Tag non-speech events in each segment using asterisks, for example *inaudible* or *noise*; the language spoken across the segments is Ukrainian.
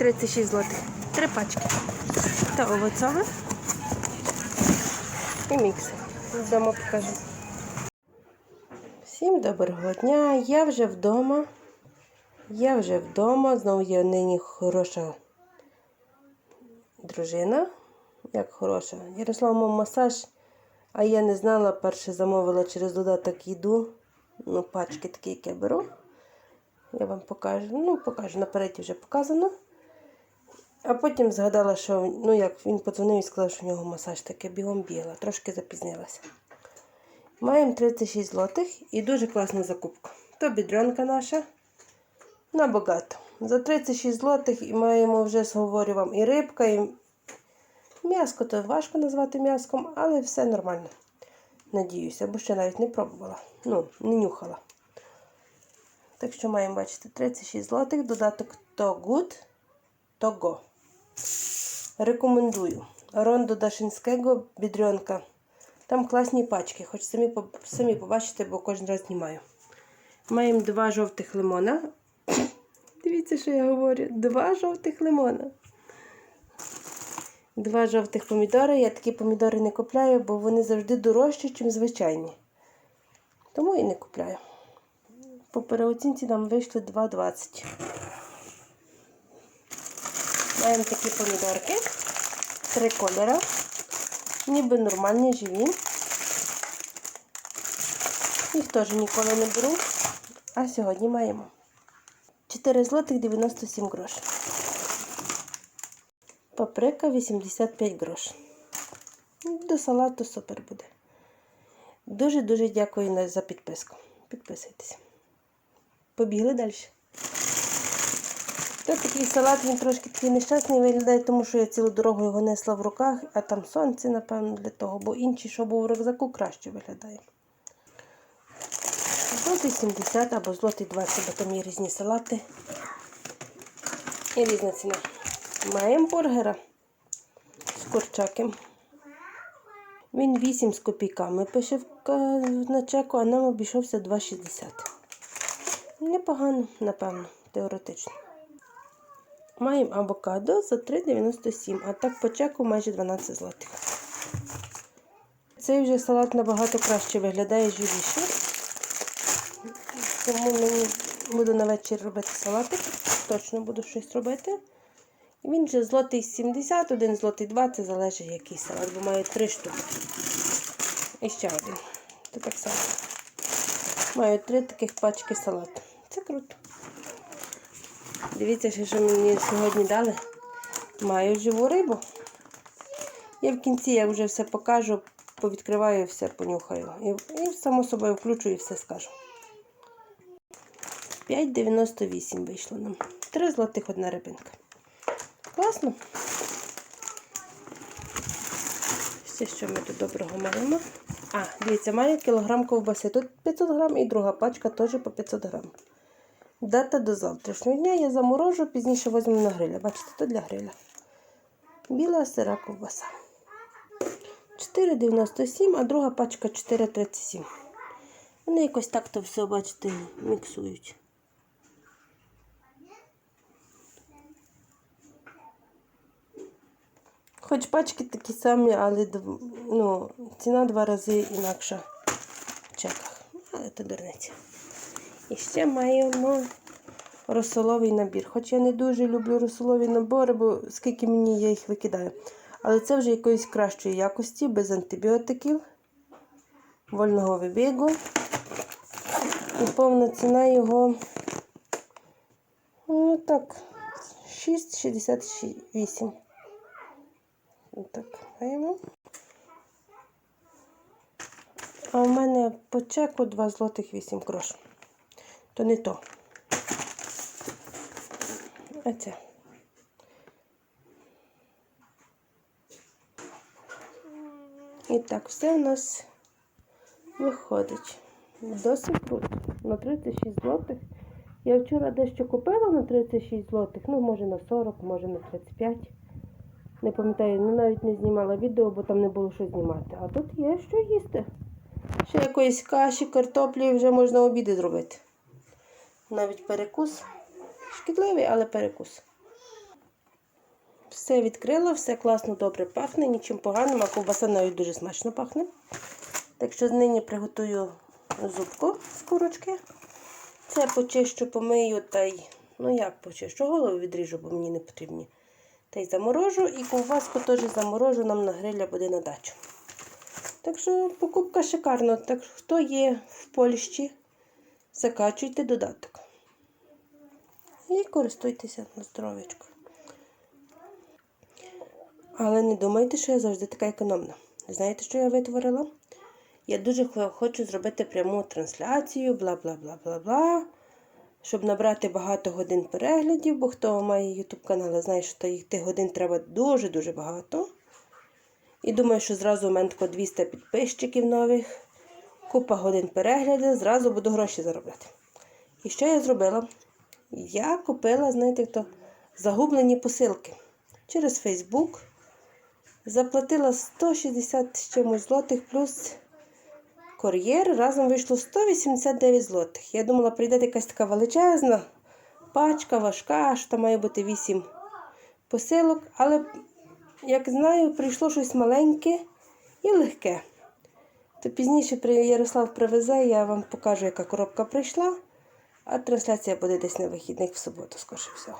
36 злотих. Три пачки. Та овочове. І міксер. Вдома покажу. Всім доброго дня. Я вже вдома. Я вже вдома. Знову є нині хороша дружина. Як хороша. Ярослав мав масаж, а я не знала, перше замовила через додаток їду. Ну, пачки такі, як я беру. Я вам покажу. Ну, покажу, наперед вже показано. А потім згадала, що ну як він подзвонив і сказав, що в нього масаж таке бігом бігла. Трошки запізнилася. Маємо 36 злотих і дуже класна закупка. То бідрянка наша набагато. За 36 злотих і маємо вже говорю вам і рибка, і м'яско, то важко назвати м'яском, але все нормально. Надіюся, бо ще навіть не пробувала. Ну, не нюхала. Так що маємо бачити 36 злотих, додаток To Good, To Go. Рекомендую. Рондо Дашинського бідрьонка. Там класні пачки, хоч самі, самі побачите, бо кожен раз знімаю. Маємо два жовтих лимона. *coughs* Дивіться, що я говорю. Два жовтих лимона. Два жовтих помідори. Я такі помідори не купляю, бо вони завжди дорожчі, ніж звичайні. Тому і не купляю. По переоцінці нам вийшли 2,20. Маємо такі помідорки. Три кольори. Ніби нормальні, живі. Їх теж ніколи не беру. А сьогодні маємо 4 злотих 97 грош. Паприка 85 грош. До салату супер буде. Дуже-дуже дякую за підписку. Підписуйтесь. Побігли далі. Та такий салат він трошки такий нещасний виглядає, тому що я цілу дорогу його несла в руках, а там сонце, напевно, для того, бо інший, що був в рюкзаку, краще виглядає. Злотий 70 або злотий 20, бо там є різні салати. І різна ціна. Маємо бургера з курчаком. Він 8 з копійками. Пише на чеку, а нам обійшовся 2,60. Непогано, напевно, теоретично. Маємо авокадо за 3,97, а так по чеку майже 12 злотих. Цей вже салат набагато краще виглядає живіше. Тому мені буду на вечір робити салатик. Точно буду щось робити. І він вже злотий 70, один злотий 20, залежить який салат, бо маю три штуки. І ще один. Це так само. Маю три таких пачки салату. Це круто. Дивіться, що мені сьогодні дали. Маю живу рибу. Я в кінці, як вже все покажу, повідкриваю все, понюхаю. І, і само собою включу і все скажу. 5,98 вийшло нам. 3 злотих одна рибинка. Класно. Все, що ми тут доброго маємо. А, дивіться, маю кілограм ковбаси. Тут 500 грам і друга пачка теж по 500 грам. Дата до завтрашнього дня я заморожу, пізніше візьму на гриля. Бачите, то для гриля. Біла сира ковбаса. 4,97, а друга пачка 4,37. Вони якось так то все, бачите, міксують. Хоч пачки такі самі, але ну, ціна два рази інакша в чеках. Але то дурниця. І ще маємо розсоловий набір. Хоч я не дуже люблю розсолові набори, бо скільки мені я їх викидаю. Але це вже якоїсь кращої якості, без антибіотиків, вольного вибігу. І повна ціна його ну так, 6,68. Так, маємо. А у мене по чеку 2 злотих 8 грош. То не то. А це. І так, все у нас виходить. Досить круто. На 36 злотих. Я вчора дещо купила на 36 злотих, ну, може на 40, може на 35. Не пам'ятаю, ну навіть не знімала відео, бо там не було що знімати. А тут є що їсти. Ще якоїсь каші, картоплі вже можна обіди зробити. Навіть перекус. Шкідливий, але перекус. Все відкрила, все класно, добре пахне, нічим поганим, а ковбаса навіть дуже смачно пахне. Так що нині приготую зубку з курочки. Це почищу, помию та й. Ну як почищу? Голову відріжу, бо мені не потрібні. Та й заморожу, і ковбаску теж заморожу нам на гриля буде на дачу. Так що покупка шикарна. Так хто є в Польщі, закачуйте додаток. І користуйтеся на здоров'ячко. Але не думайте, що я завжди така економна. Знаєте, що я витворила? Я дуже хочу зробити пряму трансляцію, бла бла бла бла бла. Щоб набрати багато годин переглядів, бо хто має YouTube канал, знає, що тих годин треба дуже-дуже багато. І думаю, що зразу у мене тако 200 підписчиків нових, купа годин переглядів, зразу буду гроші заробляти. І що я зробила? Я купила, знаєте, хто загублені посилки через Facebook. Заплатила 160 з чимось злотих плюс кур'єр. Разом вийшло 189 злотих. Я думала, прийде якась така величезна пачка, важка, що там має бути 8 посилок. Але, як знаю, прийшло щось маленьке і легке. То пізніше Ярослав привезе, я вам покажу, яка коробка прийшла. А трансляція буде десь на вихідних в суботу, скоріше всього.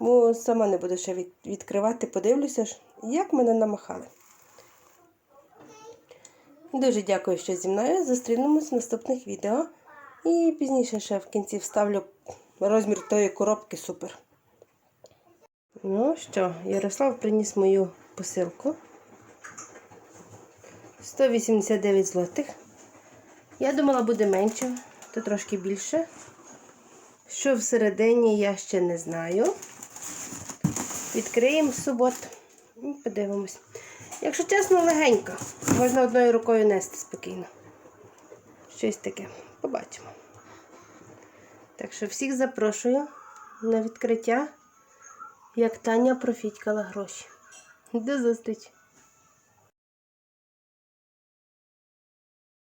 Бо сама не буду ще відкривати, подивлюся, ж, як мене намахали. Дуже дякую, що зі мною. Зустрінемось в наступних відео. І пізніше ще в кінці вставлю розмір тої коробки супер. Ну що, Ярослав приніс мою посилку. 189 злотих. Я думала, буде менше, то трошки більше. Що всередині, я ще не знаю. Відкриємо в суботу. І подивимось. Якщо чесно, легенько. Можна одною рукою нести спокійно. Щось таке. Побачимо. Так що всіх запрошую на відкриття, як Таня профітькала гроші. До зустрічі!